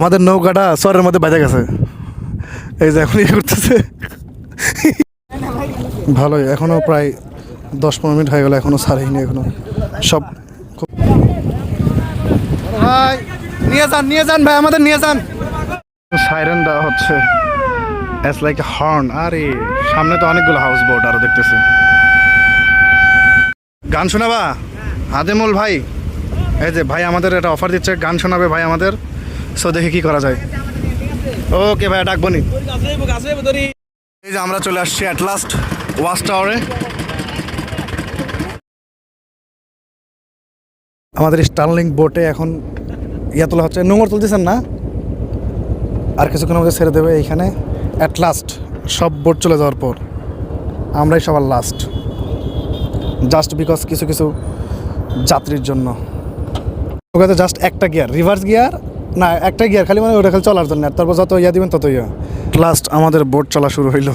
আমাদের নৌকাটা সরের মধ্যে বাজে গেছে। এই যে এখন ইয়ে করতেছে। ভালোই এখনও প্রায় দশ পনেরো মিনিট হয়ে গেল এখনও ছাড়েইনি এখনও। সব ভাই নিয়ে যান নিয়ে যান ভাই আমাদের নিয়ে যান। সাইরেন দেওয়া হচ্ছে। অ্যাজ লাইক এ হর্ন আরে সামনে তো অনেকগুলো হাউস বোট আরও দেখতেছি। গান শোনাবা? আদেমুল ভাই এই যে ভাই আমাদের একটা অফার দিচ্ছে গান শোনাবে ভাই আমাদের। সো দেখে কি করা যায়। ওকে ভাই ডাকবো নি। এই যে আমরা চলে আসছি অ্যাট লাস্ট ওয়াচ টাওয়ারে আমাদের স্টার্লিং বোটে এখন ইয়া তোলা হচ্ছে। নোংর তুলতেছেন না? আর কিছুক্ষণ আমাদের ছেড়ে দেবে এইখানে। অ্যাট লাস্ট সব বোট চলে যাওয়ার পর, আমরাই সবার লাস্ট জাস্ট বিকজ কিছু কিছু যাত্রীর জন্য। ওখানে জাস্ট একটা গিয়ার রিভার্স গিয়ার না, একটা গিয়ার খালি মানে ওটা খালি চলার জন্য তারপর যত ইয়া দিবেন তত ইয়া। লাস্ট আমাদের বোট চলা শুরু হইল।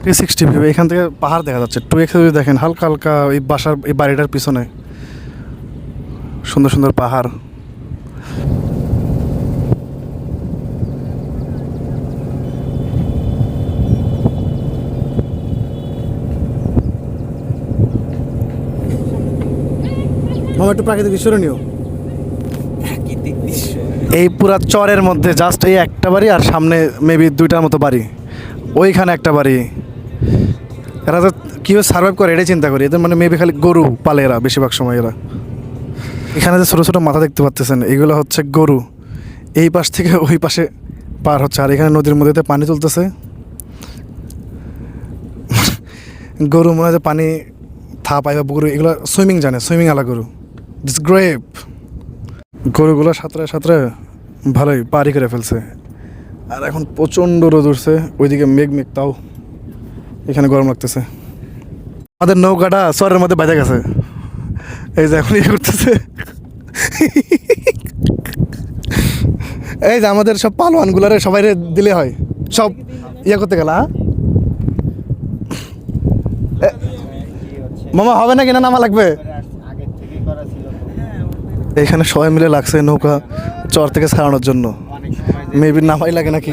থ্রি সিক্সটি ভিউ এখান থেকে পাহাড় দেখা যাচ্ছে। টু এক্স যদি দেখেন, হালকা হালকা এই বাসার, এই বাড়িটার পিছনে। সুন্দর সুন্দর পাহাড়। মামা, একটু প্রাকৃতিক নিও। এই পুরা চরের মধ্যে জাস্ট এই একটা বাড়ি আর সামনে মেবি দুইটার মতো বাড়ি। ওইখানে একটা বাড়ি। এরা তো কীভাবে সার্ভাইভ করে এটাই চিন্তা করি। এদের মানে মেবি খালি গরু পালে এরা বেশিরভাগ সময় এরা। এখানে যে ছোটো ছোটো মাথা দেখতে পাচ্ছেন এগুলো হচ্ছে গরু। এই পাশ থেকে ওই পাশে পার হচ্ছে। আর এখানে নদীর মধ্যে পানি তুলতেছে গরু মনে হয় পানি থা পাই বা গরু এগুলো সুইমিং জানে সুইমিং আলা গরু। দিস গ্রেপ গরুগুলো সাঁতরে সাঁতরে ভালোই পারি করে ফেলছে। আর এখন প্রচণ্ড রোদ উঠছে, ওইদিকে মেঘ মেঘ তাও এখানে গরম লাগতেছে। আমাদের নৌকাটা চরের মধ্যে বাজে গেছে। এই যে এখন ইয়ে করতেছে। এই যে আমাদের সব পালোয়ানগুলারে সবাই দিলে হয়। সব ইয়ে করতে গেল মামা, হবে না কিনা নামা লাগবে? এখানে সবাই মিলে লাগছে নৌকা চর থেকে ছাড়ানোর জন্য। মেবি নামাই লাগে নাকি?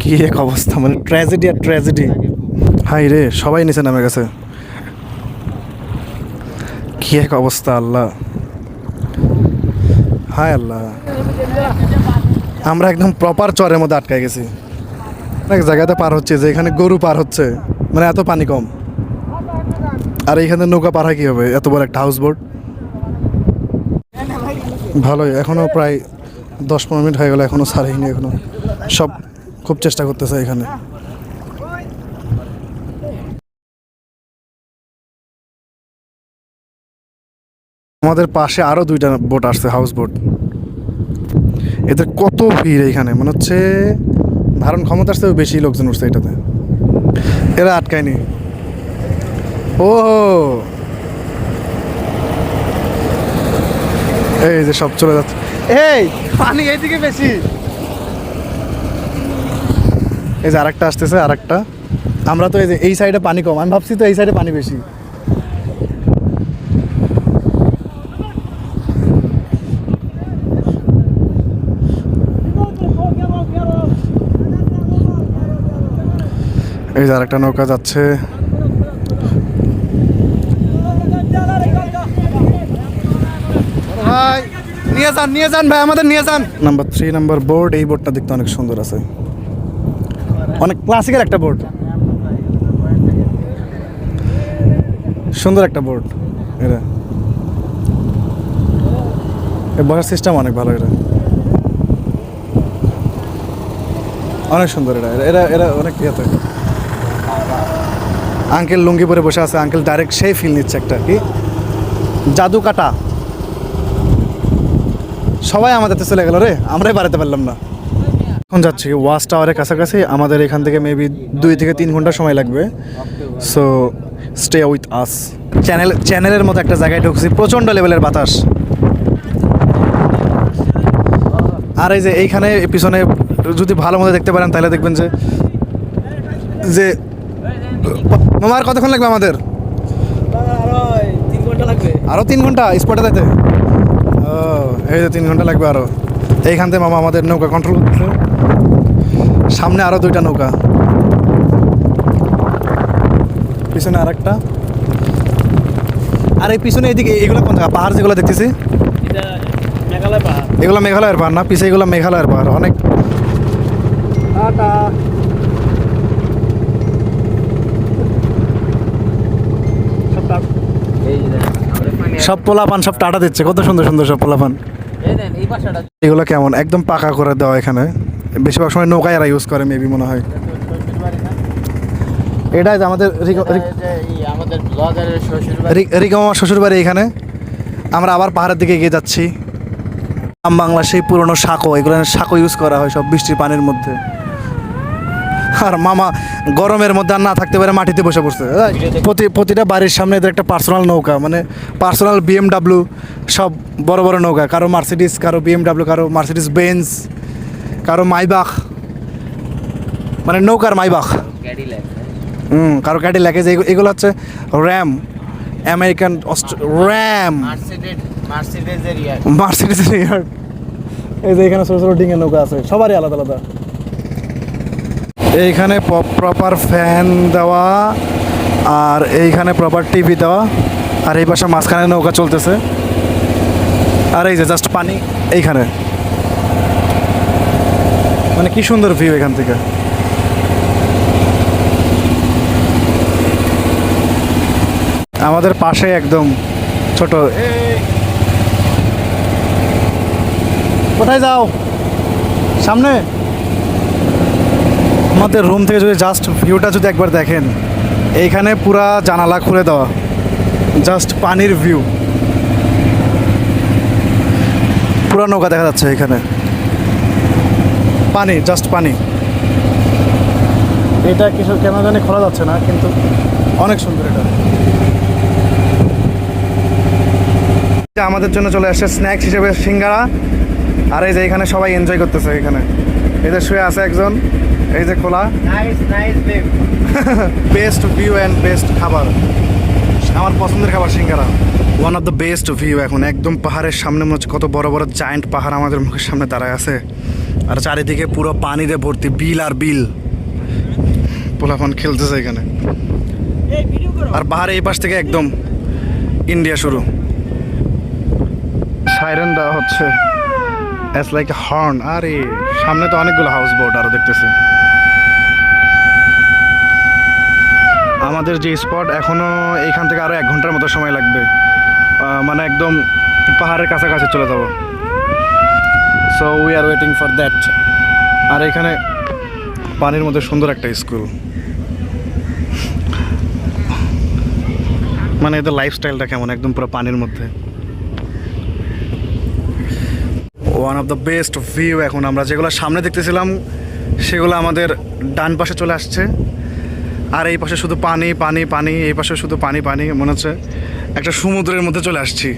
কি এক অবস্থা মানে ট্র্যাজেডি আর ট্র্যাজেডি হাই রে, সবাই নিচে নামে গেছে। কি এক অবস্থা, আল্লাহ। হায় আল্লাহ। আমরা একদম প্রপার চরের মধ্যে আটকায় গেছি। এক জায়গাতে পার হচ্ছে, যে এখানে গরু পার হচ্ছে। মানে এত পানি কম। আর এইখানে নৌকা হয় কী হবে এত বড় একটা হাউস বোট ভালোই এখনও প্রায় দশ পনেরো মিনিট হয়ে গেল এখনও ছাড়েইনি এখনও সব খুব চেষ্টা করতেছে এখানে। আমাদের পাশে আরও দুইটা বোট আসছে হাউস বোট এদের কত ভিড় এখানে, মনে হচ্ছে ধারণ ক্ষমতার চেয়েও বেশি লোকজন উঠছে এটাতে। এরা আটকায়নি। ও। এই যে সব চলে যাচ্ছে। এই, পানি এইদিকে বেশি। এই যে আরেকটা আসতেছে, আরেকটা। আমরা তো এই যে এই সাইডে পানি কম, আমি ভাবছি তো এই সাইডে পানি বেশি। এই যে আরেকটা নৌকা যাচ্ছে। ভাই, নিয়ে যান নিয়ে যান ভাই, আমাদের নিয়ে যান। নাম্বার থ্রি নাম্বার বোর্ড এই বোর্ডটা দেখতে অনেক সুন্দর আছে। অনেক ক্লাসিক্যাল একটা বোর্ড সুন্দর একটা বোর্ড এটা। বসার সিস্টেম অনেক ভালো, এটা। অনেক সুন্দর, এটা। এরা এরা অনেক ইয়েতে। আঙ্কেল লুঙ্গি পরে বসে আছে, আঙ্কেল ডাইরেক্ট সেই ফিল নিচ্ছে একটা, কি? জাদু কাটা সবাই আমাদের তো চলে গেল রে আমরাই বাড়াতে পারলাম না। এখন যাচ্ছি ওয়াচ টাওয়ারের কাছাকাছি আমাদের এখান থেকে মেবি দুই থেকে তিন ঘণ্টা সময় লাগবে। So stay with us channel চ্যানেলের মতো একটা জায়গায় ঢুকছি প্রচণ্ড লেভেলের বাতাস। আর এই যে এইখানে পিছনে যদি ভালো মতো দেখতে পারেন তাহলে দেখবেন যে যে মামার কতক্ষণ লাগবে আমাদের? আরও তিন ঘণ্টা স্পটে যাইতে। ও এই যে তিন ঘণ্টা লাগবে আরও এইখান থেকে মামা আমাদের নৌকা কন্ট্রোল করতেছে। সামনে আরও দুইটা নৌকা। পিছনে আরেকটা। আর এই পিছনে এদিকে এগুলো কোন জায়গা? পাহাড় যেগুলো দেখতেছি? মেঘালয় পাহাড়। এগুলো মেঘালয়ের পাহাড় না? পিছে এগুলো মেঘালয়ের পাহাড়। অনেক এই সব পোলাপান সব টাটা দিচ্ছে। কত সুন্দর সুন্দর সব পোলাপান। এগুলো কেমন? একদম পাকা করে দেওয়া এখানে। বেশিরভাগ সময় নৌকায় এরা ইউজ করে মেবি মনে হয়? এটাই তো আমাদের যে আমাদের রিকম আমার শ্বশুর বাড়ি এখানে। আমরা আবার পাহাড়ের দিকে এগিয়ে যাচ্ছি। বাংলা সেই পুরনো সাঁকো এগুলো সাঁকো ইউজ করা হয় সব বৃষ্টির পানির মধ্যে। আর মামা গরমের মধ্যে আর না থাকতে পারে মাটিতে বসে পড়ছে। প্রতি প্রতিটা বাড়ির সামনে এদের একটা পার্সোনাল নৌকা মানে পার্সোনাল বিএমডাব্লিউ সব বড় বড় নৌকা কারও মার্সিডিস কারও বিএমডাব্লিউ কারও মার্সিডিস বেঞ্চ কারও মাইবাখ মানে নৌকার মাইবাখ হুম কারও গাড়ি লাগে যে এগুলো হচ্ছে র্যাম আমেরিকান র্যাম ইয়ার। মার্সিডিস এই যে এখানে ছোটো ছোটো ডিঙে নৌকা আছে সবারই আলাদা আলাদা। এইখানে প্রপার ফ্যান দেওয়া আর এইখানে প্রপার টিভি দেওয়া। আর এই পাশে মাঝখানে নৌকা চলতেছে। আর এই যে জাস্ট পানি এইখানে। মানে কি সুন্দর ভিউ এখান থেকে। আমাদের পাশে একদম ছোট। কোথায় যাও? সামনে? আমাদের রুম থেকে যদি জাস্ট ভিউটা যদি একবার দেখেন এইখানে পুরা জানালা খুলে দেওয়া। জাস্ট পানির ভিউ পুরা নৌকা দেখা যাচ্ছে এখানে। পানি জাস্ট পানি। এটা কিছু কেন জানি খোলা যাচ্ছে না কিন্তু অনেক সুন্দর এটা। আমাদের জন্য চলে আসছে স্ন্যাক্স হিসেবে সিঙ্গারা। আর এই যে এখানে সবাই এনজয় করতেছে এখানে। এদের শুয়ে আছে একজন। এই যে খোলা। বেস্ট ভিউ অ্যান্ড বেস্ট খাবার। আমার পছন্দের খাবার singara. One of the best view এখন একদম পাহাড়ের সামনে মনে হচ্ছে কত বড় বড় জায়েন্ট পাহাড় আমাদের মুখের সামনে দাঁড়ায় আছে। আর চারিদিকে পুরো পানিতে ভর্তি বিল আর বিল। পোলাপান খেলতেছে এখানে। আর পাহাড়ে এই পাশ থেকে একদম ইন্ডিয়া শুরু। সাইরেন দেওয়া হচ্ছে। অ্যাজ লাইক হর্ন আরে সামনে তো অনেকগুলো হাউস বোট আরও দেখতেছি। আমাদের যে স্পট এখনও এইখান থেকে আরও এক ঘণ্টার মতো সময় লাগবে। মানে একদম পাহাড়ের কাছাকাছি চলে যাব। So we are waiting for that আর এখানে পানির মধ্যে সুন্দর একটা স্কুল মানে এদের লাইফস্টাইলটা কেমন, একদম পুরো পানির মধ্যে। One of the best view এখন আমরা যেগুলো সামনে দেখতেছিলাম, সেগুলো আমাদের ডান পাশে চলে আসছে। আর এই পাশে শুধু পানি পানি পানি, এই পাশে শুধু পানি পানি, মনে হচ্ছে একটা সমুদ্রের মধ্যে চলে আসছি।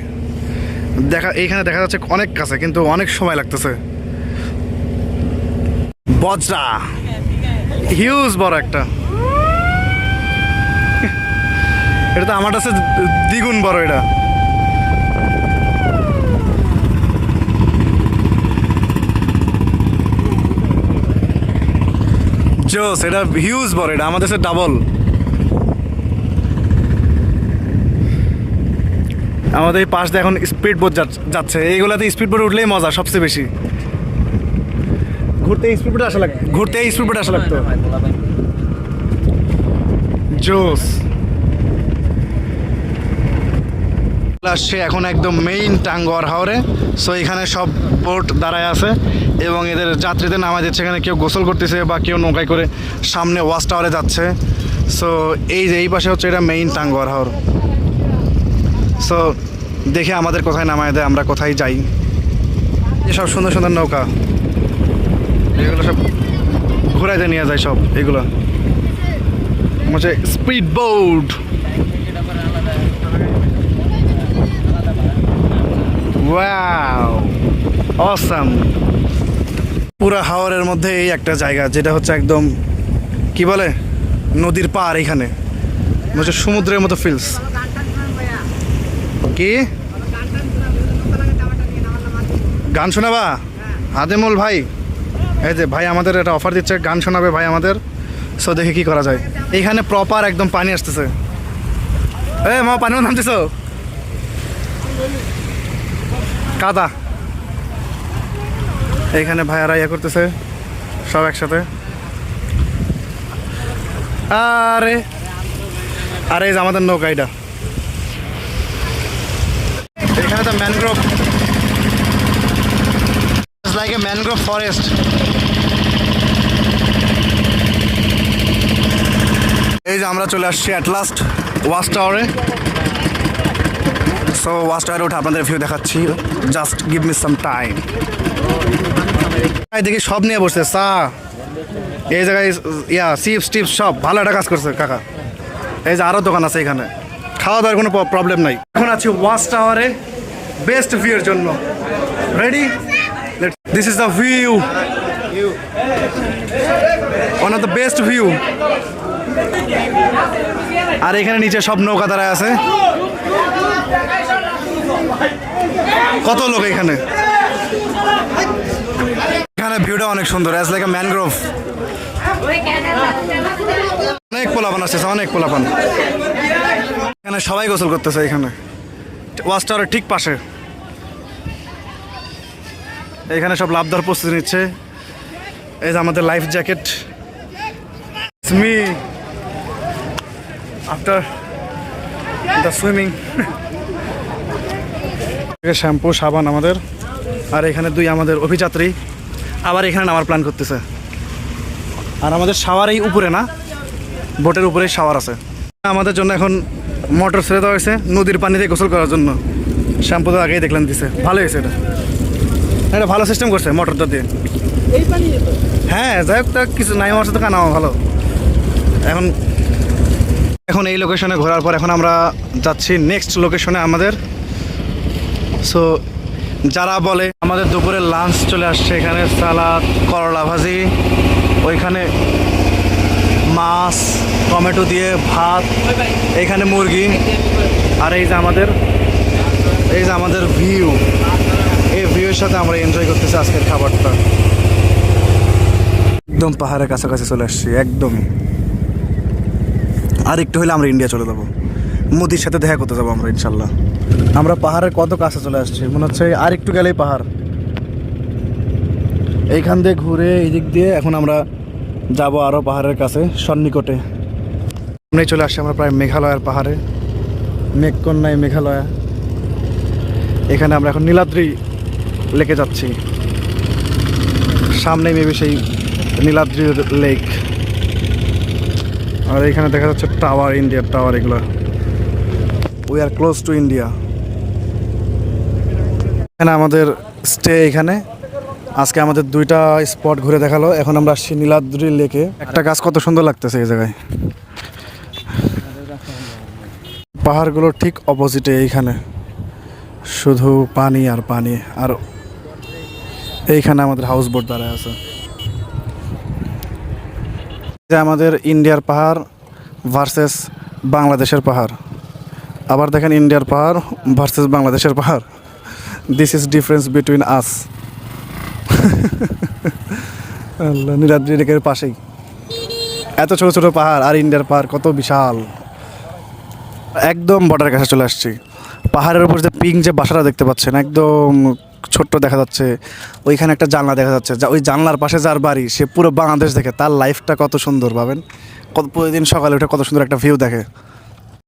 দেখা, এইখানে দেখা যাচ্ছে অনেক কাছে, কিন্তু অনেক সময় লাগতেছে। বজরা। হিউজ বড় একটা। এটা তো আমার কাছে দ্বিগুণ বড় এটা। জোস এটা হিউজ বড় এটা আমাদের ডাবল আমাদের এই পাশ দিয়ে এখন স্পিড বোট যাচ্ছে। এইগুলাতে স্পিড বোট উঠলেই মজা, সবচেয়ে বেশি। ঘুরতে স্পিড বোট আসা লাগতো ঘুরতে স্পিড বোট আসা লাগতো। জোস আসছে এখন একদম মেইন টাঙ্গর হাওরে। সো এখানে সব বোট দাঁড়ায় আছে। এবং এদের যাত্রীদের নামা দিচ্ছে। এখানে কেউ গোসল করতেছে বা কেউ নৌকায় করে সামনে ওয়াচ টাওয়ারে যাচ্ছে। সো এই যে এই পাশে হচ্ছে এটা মেইন টাঙ্গর হাওর। সো দেখে আমাদের কোথায় নামায় দেয়, আমরা কোথায় যাই। এসব সুন্দর সুন্দর নৌকা। এগুলো সব ঘুরাইতে নিয়ে যায় সব, এগুলো। হচ্ছে স্পিড বোট ওয়াও অসাম পুরো হাওরের মধ্যে এই একটা জায়গা, যেটা হচ্ছে একদম, কি বলে? নদীর পার এখানে। হচ্ছে সমুদ্রের মতো ফিলস কি? গান শোনাবা? আদেমুল ভাই। এই যে ভাই আমাদের একটা অফার দিচ্ছে, গান শোনাবে ভাই আমাদের। সো দেখে কি করা যায়। এইখানে প্রপার একদম পানি আসতেছে। এ, মা, পানিও নামতেছ? কাদা। এইখানে ভাইয়ারা ইয়ে করতেছে, সব একসাথে। আরে আরে এই যে আমাদের নৌকা এটা। এখানে তো mangrove like a mangrove forest এই যে আমরা চলে আসছি অ্যাট লাস্ট ওয়াচ টাওয়ারে সো ওয়াচ টাওয়ারে উঠে আপনাদের ভিউ দেখাচ্ছি। Just give me some time দেখি সব নিয়ে বসছে, চা। এই জায়গায়, ইয়া, চিপস টিপস সব। ভালো একটা কাজ করছে কাকা। এই যে আরও দোকান আছে এখানে। খাওয়া দাওয়ার কোনো প্রবলেম নাই। এখন আছি ওয়াচ টাওয়ারে বেস্ট ভিউর জন্য। Ready this is the view one of the best view আর এখানে নিচে সব নৌকা দাঁড়ায় আছে। কত লোক এখানে? এখানে ভিউটা অনেক সুন্দর অ্যাজ লাইক এ ম্যানগ্রোভ অনেক পোলাপান আসতেছে অনেক পোলাপান। এখানে সবাই গোসল করতেছে এখানে। ওয়াচ টাওয়ারের ঠিক পাশে। এখানে সব লাভ দেওয়ার প্রস্তুতি নিচ্ছে। এই যে আমাদের life jacket me after the swimming shampoo সাবান আমাদের। আর এখানে দুই আমাদের অভিযাত্রী আবার এখানে নামার প্ল্যান করতেছে। আর আমাদের শাওয়ার এই উপরে না বোটের উপরে শাওয়ার আছে। আমাদের জন্য এখন মোটর ছেড়ে দেওয়া হয়েছে নদীর পানিতে গোসল করার জন্য। শ্যাম্পু তো আগেই দেখলাম দিছে। ভালো হয়েছে এটা। এটা ভালো সিস্টেম করছে মোটরটা দিয়ে। হ্যাঁ যাই হোক তা কিছু নাই আমার সাথে কানা ভালো। এখন এখন এই লোকেশনে ঘোরার পর এখন আমরা যাচ্ছি নেক্সট লোকেশনে আমাদের। সো যারা বলে আমাদের দুপুরে লাঞ্চ চলে আসছে, এখানে সালাদ করলা ভাজি, ওইখানে মাছ, টমেটো দিয়ে ভাত, এখানে মুরগি, আর এই যে আমাদের, এই যে আমাদের ভিউ এই ভিউয়ের সাথে আমরা এনজয় করতেছি আজকের খাবারটা। একদম পাহাড়ের কাছাকাছি চলে আসছি একদমই আর একটু হলে আমরা ইন্ডিয়া চলে যাব। মোদির সাথে দেখা করতে যাব আমরা, ইনশাল্লাহ। আমরা পাহাড়ের কত কাছে চলে আসছি? মনে হচ্ছে আর একটু গেলেই পাহাড়। এইখান দিয়ে ঘুরে এই দিক দিয়ে এখন আমরা যাব আরও পাহাড়ের কাছে, সন্নিকটে। সামনেই চলে আসছি আমরা প্রায় মেঘালয়ের পাহাড়ে। মেঘকন্যায় মেঘালয়া। এখানে আমরা এখন নীলাদ্রি লেকে যাচ্ছি। সামনে মেবি সেই নীলাদ্রি লেক। আর এখানে দেখা যাচ্ছে টাওয়ার, ইন্ডিয়ার টাওয়ার এগুলো। We are close to India এখানে আমাদের স্টে এখানে। আজকে আমাদের দুইটা স্পট ঘুরে দেখাল। এখন আমরা আসছি নীলাদ্রি লেকে একটা গাছ কত সুন্দর লাগতেছে এই জায়গায়। পাহাড়গুলো ঠিক অপোজিটে এইখানে। শুধু পানি আর পানি। আর এইখানে আমাদের হাউস বোট দাঁড়ায় আছে। আমাদের ইন্ডিয়ার পাহাড় ভার্সেস বাংলাদেশের পাহাড়। আবার দেখেন ইন্ডিয়ার পাহাড় ভার্সেস বাংলাদেশের পাহাড়। This is difference between us Niladri লেকের পাশেই। এত ছোট ছোট পাহাড় আর ইন্ডিয়ার পাহাড় কত বিশাল। একদম বর্ডার কাছে চলে আসছি। পাহাড়ের উপর যে পিঙ্ক যে বাসাটা দেখতে পাচ্ছেন, একদম ছোট্ট দেখা যাচ্ছে। ওইখানে একটা জানলা দেখা যাচ্ছে। যা, ওই জানলার পাশে যার বাড়ি, সে পুরো বাংলাদেশ দেখে। তার লাইফটা কত সুন্দর পাবেন কত, প্রতিদিন সকালে উঠে কত সুন্দর একটা ভিউ দেখে।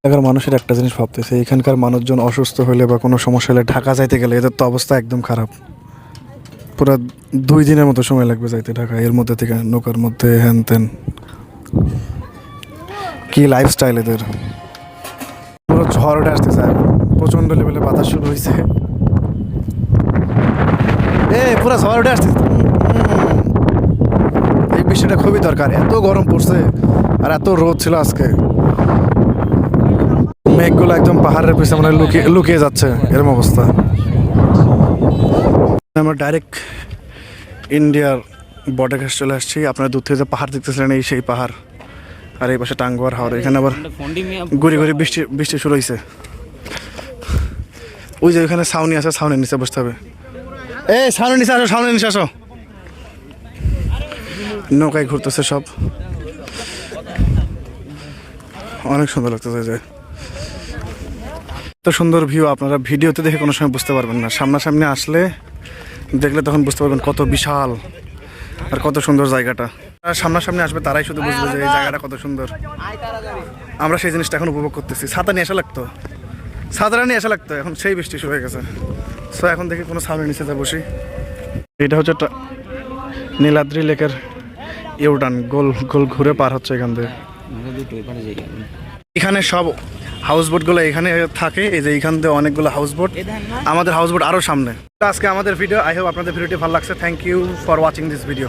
এখানকার মানুষের একটা জিনিস ভাবতেছে, এখানকার মানুষজন অসুস্থ হলে বা কোনো সমস্যা হলে ঢাকা যাইতে গেলে এদের তো অবস্থা একদম খারাপ। পুরো দুই দিনের মতো সময় লাগবে যাইতে ঢাকা এর মধ্যে থেকে নৌকার মধ্যে হ্যান ত্যান কি লাইফস্টাইল এদের। পুরো ঝড় উঠে আসতেছে প্রচণ্ড লেভেলে বাতাস শুরু হয়েছে এ, পুরো ঝড় উঠে আসতেছে। এই বিষয়টা খুবই দরকার, এত গরম পড়ছে আর এত রোদ ছিল আজকে। মেঘগুলো একদম পাহাড়ের পিছনে মানে লুকিয়ে লুকিয়ে যাচ্ছে এরকম অবস্থা। আমরা ডাইরেক্ট ইন্ডিয়ার বর্ডার কাছে চলে আসছি। আপনারা দূর থেকে যে পাহাড় দেখতেছিলেন এই সেই পাহাড়। আর এই পাশে টাঙ্গুয়ার হাওড় এখানে আবার ঘুরে ঘুরে বৃষ্টি বৃষ্টি শুরু হয়েছে ওই যে ওইখানে ছাউনি আছে ছাউনির নিচে বসতে হবে। এই ছাউনির নিচে আসো ছাউনির নিচে আসো। নৌকায় ঘুরতেছে সব। অনেক সুন্দর লাগতেছে এই যে। এত সুন্দর ভিউ আপনারা ভিডিওতে দেখে কোনো সময় বুঝতে পারবেন না। সামনাসামনি আসলে দেখলে তখন বুঝতে পারবেন কত বিশাল আর কত সুন্দর জায়গাটা। সামনাসামনি আসবে তারাই শুধু বুঝবে যে এই জায়গাটা কত সুন্দর। আমরা সেই জিনিসটা এখন উপভোগ করতেছি। ছাতা নিয়ে আসা লাগতো। ছাতাটা নিয়ে আসা লাগতো। এখন সেই বৃষ্টি শুরু হয়ে গেছে। সো এখন দেখি কোনো সামনে নিচে যা বসি। এটা হচ্ছে নীলাদ্রি লেকের ইউটান গোল গোল ঘুরে পার হচ্ছে এখান থেকে এখানে সব হাউস বোটগুলো এখানে থাকে, এই যে এখান থেকে অনেকগুলো হাউস বোট আমাদের হাউস বোট আরও সামনে। আজকে আমাদের ভিডিও আই হোপ আপনাদের ভিডিওটি ভালো লাগছে। Thank you for watching this video